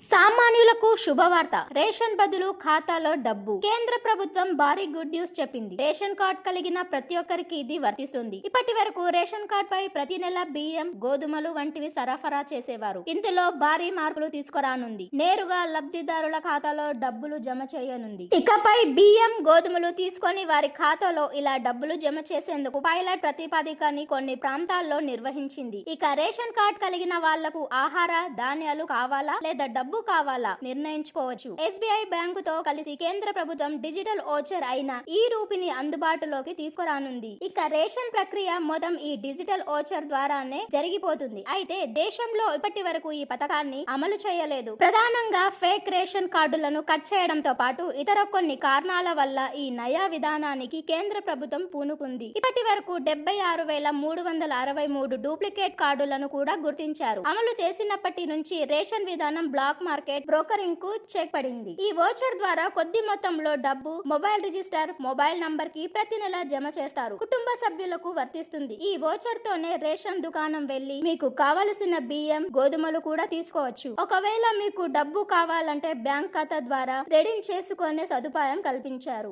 సామాన్యులకు శుభవార్త. రేషన్ బదులు ఖాతాలో డబ్బు. కేంద్ర ప్రభుత్వం భారీ గుడ్ న్యూస్ చెప్పింది. రేషన్ కార్డ్ కలిగిన ప్రతి ఒక్కరికి ఇది వర్తిస్తుంది. ఇప్పటి వరకు రేషన్ కార్డ్ పై ప్రతి నెల బియ్యం గోధుమలు వంటివి సరఫరా చేసేవారు. ఇందులో భారీ మార్పులు తీసుకురానుంది. నేరుగా లబ్ధిదారుల ఖాతాలో డబ్బులు జమ చేయనుంది. ఇకపై బియ్యం గోధుమలు తీసుకొని వారి ఖాతాలో ఇలా డబ్బులు జమ చేసేందుకు పైలట్ ప్రతిపాదికని కొన్ని ప్రాంతాల్లో నిర్వహించింది. ఇక రేషన్ కార్డ్ కలిగిన వాళ్ళకు ఆహార ధాన్యాలు కావాలా? లేదా డబ్బు కావాలా? నిర్ణయించుకోవచ్చు. ఎస్బీఐ బ్యాంకుతో కలిసి కేంద్ర ప్రభుత్వం డిజిటల్ ఓచర్ అయిన ఈ రూపిని అందుబాటులోకి తీసుకురానుంది. ఇక రేషన్ ప్రక్రియ మొత్తం ఈ డిజిటల్ ఓచర్ ద్వారానే జరిగిపోతుంది. అయితే దేశంలో ఇప్పటి వరకు ఈ పథకాన్ని అమలు చేయలేదు. ప్రధానంగా ఫేక్ రేషన్ కార్డులను కట్ చేయడంతో పాటు ఇతర కొన్ని కారణాల వల్ల ఈ నయా విధానానికి కేంద్ర ప్రభుత్వం పూనుకుంది. ఇప్పటి వరకు డెబ్బై ఆరు వేల మూడు వందల అరవై మూడు డూప్లికేట్ కార్డులను కూడా గుర్తించారు. అమలు చేసినప్పటి నుంచి రేషన్ విధానం బ్లాక్ మార్కెట్ బ్రోకరింగ్కు చెక్ పడింది. ఈ ఓచర్ ద్వారా కొద్ది మొత్తంలో డబ్బు మొబైల్ రిజిస్టర్ మొబైల్ నంబర్కి ప్రతి నెల జమ చేస్తారు. కుటుంబ సభ్యులకు వర్తిస్తుంది. ఈ ఓచర్ తోనే రేషన్ దుకాణం వెళ్ళి మీకు కావలసిన బియ్యం గోధుమలు కూడా తీసుకోవచ్చు. ఒకవేళ మీకు డబ్బు కావాలంటే బ్యాంక్ ఖాతా ద్వారా రెడీమ్ చేసుకునే సదుపాయం కల్పించారు.